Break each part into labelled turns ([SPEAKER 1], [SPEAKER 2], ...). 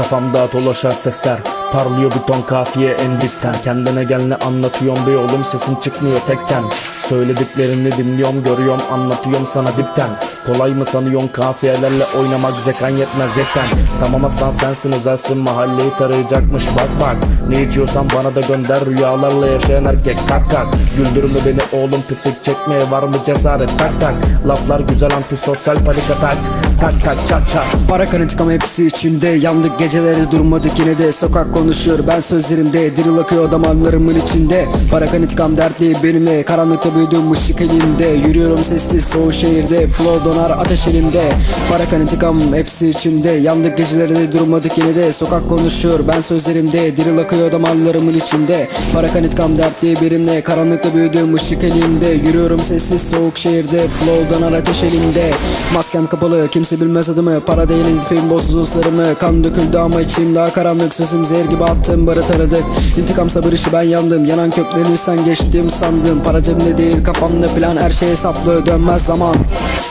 [SPEAKER 1] Kafamda dolaşan sesler Parlıyor bir ton kafiye en dipten. Kendine gel ne anlatıyorum be oğlum sesin çıkmıyor tekken. Söylediklerini dinliyorum görüyorum anlatıyorum sana dipten. Kolay mı sanıyorsun kafiyelerle oynamak zekan yetmez yetten Tamam aslan sensin özelsin mahalleyi tarayacakmış bak bak. Ne içiyorsan bana da gönder rüyalarla yaşayan erkek kalk kalk. Güldürme beni oğlum tık tık çekmeye var mı cesaret? Tak tak. Laflar güzel antisosyal panik atak Tak tak çat çat
[SPEAKER 2] Para kan intikam hepsi içimde. Yandık gecelerde durmadık yine de. Sokak konuşuyor ben sözlerimde. Diril akıyor damarlarımın içinde. Para kan intikam dertli benimle. Karanlıkta büyüdüm ışık elimde. Yürüyorum sessiz soğuk şehirde. Flow donar ateş elimde. Para kan intikam hepsi içimde. Yandık gecelerde durmadık yine de. Sokak konuşuyor ben sözlerimde. Diril akıyor damarlarımın içinde. Para kan intikam dertli benimle. Karanlıkta büyüdüm ışık elimde. Yürüyorum sessiz soğuk şehirde. Flow donar ateş elimde. Maskem kapalı kimse bilmez adımı Para değil hedefim bozsuz uslarımı Kan döküldü ama içim daha karanlık. Sözüm zehir gibi attım barı tanıdık İntikam sabır işi ben yandım. Yanan köklerini sen geçtim sandım Para cebimde değil kafamda plan. Her şey hesaplı dönmez zaman.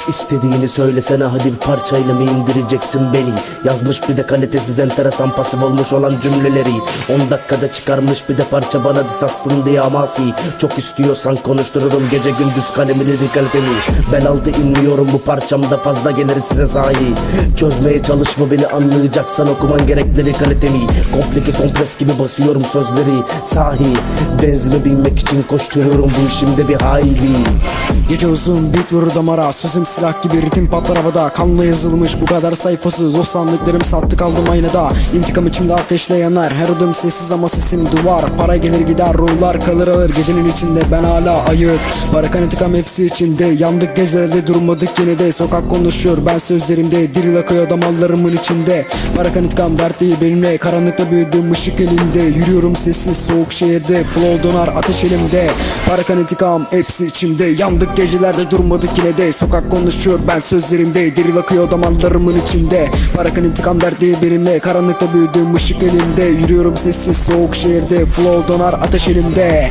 [SPEAKER 1] İstediğini söylesene hadi bir parçayla mı indireceksin beni? Yazmış bir de kalitesiz enteresan pasif olmuş olan cümleleri. 10 dakikada çıkarmış bir de parça bana diss atsın diye amasi. Çok istiyorsan konuştururum gece gündüz kalemini kalitemi. Bel altı inmiyorum bu parçamda fazla gelir size sahi Çözmeye çalışma beni anlayacaksan okuman gerekleri kalitemi. Komplike kompres gibi basıyorum sözleri. Sahi Benzine binmek için koşturuyorum bu işimde bir hayli.
[SPEAKER 2] Gece uzun bit vurur damara. Sözüm silah gibi ritim patlar havada. Kanla yazılmış bu kadar sayfasız. O sandıklarım sattı kaldım aynada. İntikam içimde ateşle yanar. Her adım sessiz ama sesim duvar. Para gelir gider ruhlar kalır alır Gecenin içinde ben hala ayık. Para kan intikam hepsi içimde. Yandık gecelerde durmadık yine de. Sokak konuşuyor ben sözlerimde Diril akıyor damarlarımın içinde. Para kan intikam dertli benimle Karanlıkta büyüdüm ışık elimde. Yürüyorum sessiz soğuk şehirde Flow donar ateş elimde. Para kan intikam hepsi içimde. Yandık gecelerde durmadık yine de. Sokak konuşuyor ben sözlerimde. Diril akıyor damarlarımın içinde. Para kan intikam derdi benimle Karanlıkta büyüdüm ışık elimde. Yürüyorum sessiz soğuk şehirde Flow donar ateş elimde